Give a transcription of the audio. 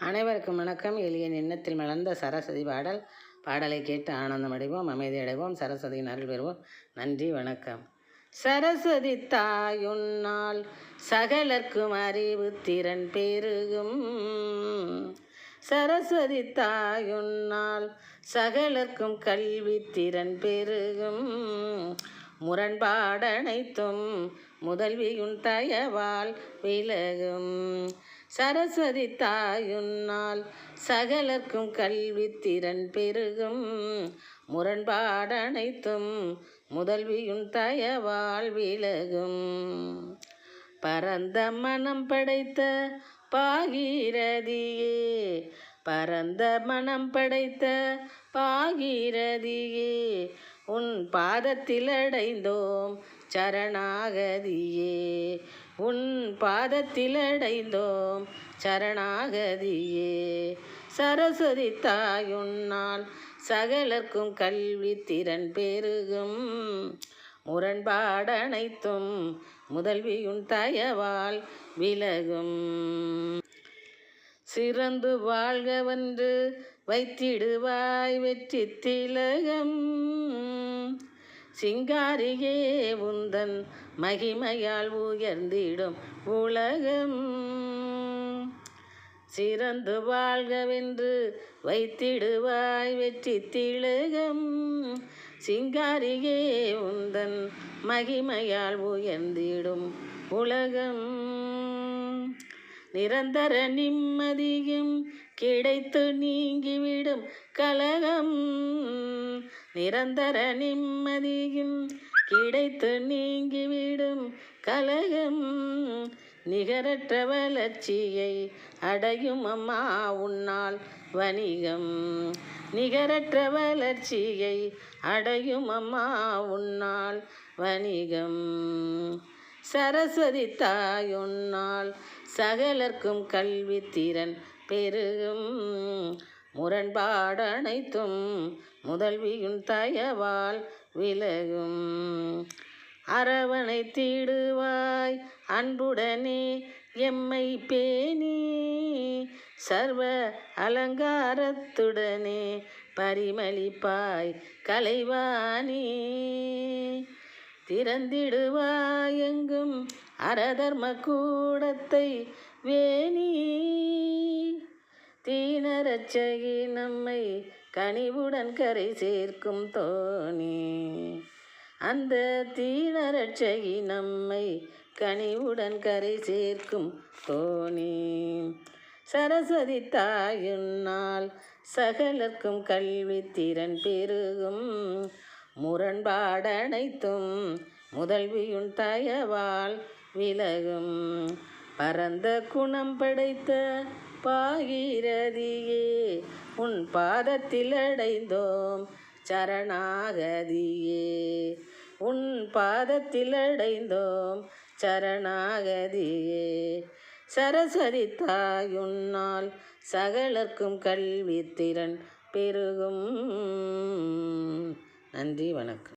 அனைவருக்கும் வணக்கம். எளியன் எண்ணத்தில் மலர்ந்த சரஸ்வதி பாடல். பாடலை கேட்டு ஆனந்தம் அடைவோம் அமைதி அடைவோம் சரஸ்வதியின் அருள் பெறுவோம். நன்றி வணக்கம். சரஸ்வதி தாயுன்னால் சகலர்க்கும் அறிவு திறன் பெருகும். சரஸ்வதி தாயுன்னால் சகலர்க்கும் கல்வி திறன் பெருகும். முரண்பாடனைத்தும் முதல்வியுன் தயவால் விலகும். சரஸ்வதி தாயுன்னால் சகலர்க்கும் கல்வி திறன் பெருகும் முரண்பாடனைத்தும் முதல்வியுன் தயவால் விலகும். பரந்த மனம் படைத்த பாகீரதியே பரந்த மனம் படைத்த பாகீரதியே உன் பாதத்தில் அடைந்தோம் சரணாகதியே. உன் பாதத்தில் அடைந்தோம் சரணாகதியே. சரஸ்வதி தாயுன்னால் சகலர்க்கும் கல்வி திறன் பெருகும். முரண்பாடனைத்தும் முதல்வியுன் தயவால் விலகும். சிறந்து வாழ்கவென்று வைத்திடுவாய் வெற்றி திலகம். சிங்காரியே உந்தன் மகிமையால் உயர்ந்திடும் உலகம். சிறந்து வாழ்கவென்று வைத்திடுவாய் வெற்றி திலகம். சிங்காரியே உந்தன் மகிமையால் உயர்ந்திடும் உலகம். நிரந்தர நிம்மதியும் கிடைத்து நீங்கிவிடும் கலகம். நிரந்தர நிம்மதியும் கிடைத்து நீங்கிவிடும் கலகம். நிகரற்ற வளர்ச்சியை அடையும் அம்மா உன்னால் வணிகம். நிகரற்ற வளர்ச்சியை அடையும் அம்மா உன்னால் வணிகம். சரஸ்வதி தாயுன்னால் சகலர்க்கும் கல்வி திறன் பெருகும். முரண்பாடனைத்தும் முதல்வியும் தயவால் விலகும். அரவணை தீடுவாய் அன்புடனே எம்மை பேணி. சர்வ அலங்காரத்துடனே பரிமளிப்பாய் கலைவாணி. திறந்திடுவாயெங்கும் அறதர்ம கூடத்தை வேணி தீனரச்சகி நம்மை கனிவுடன் கரை சேர்க்கும் தோணி. அந்த தீனரட்சகி நம்மை கனிவுடன் கரை சேர்க்கும் தோணி. சரஸ்வதி தாயுன்னால் சகலர்க்கும் கல்வி திறன் பெருகும். முரண்பாடனைத்தும் முதல்வியுன் தயவால் விலகும். பரந்த குணம் படைத்த பாகீரதியே உன் பாதத்தில் அடைந்தோம் சரணாகதியே. உன் பாதத்தில் அடைந்தோம் சரணாகதியே. சரஸ்வதி தாயுன்னால் சகலர்க்கும் கல்வி திறன் பெருகும். நன்றி வணக்கம்.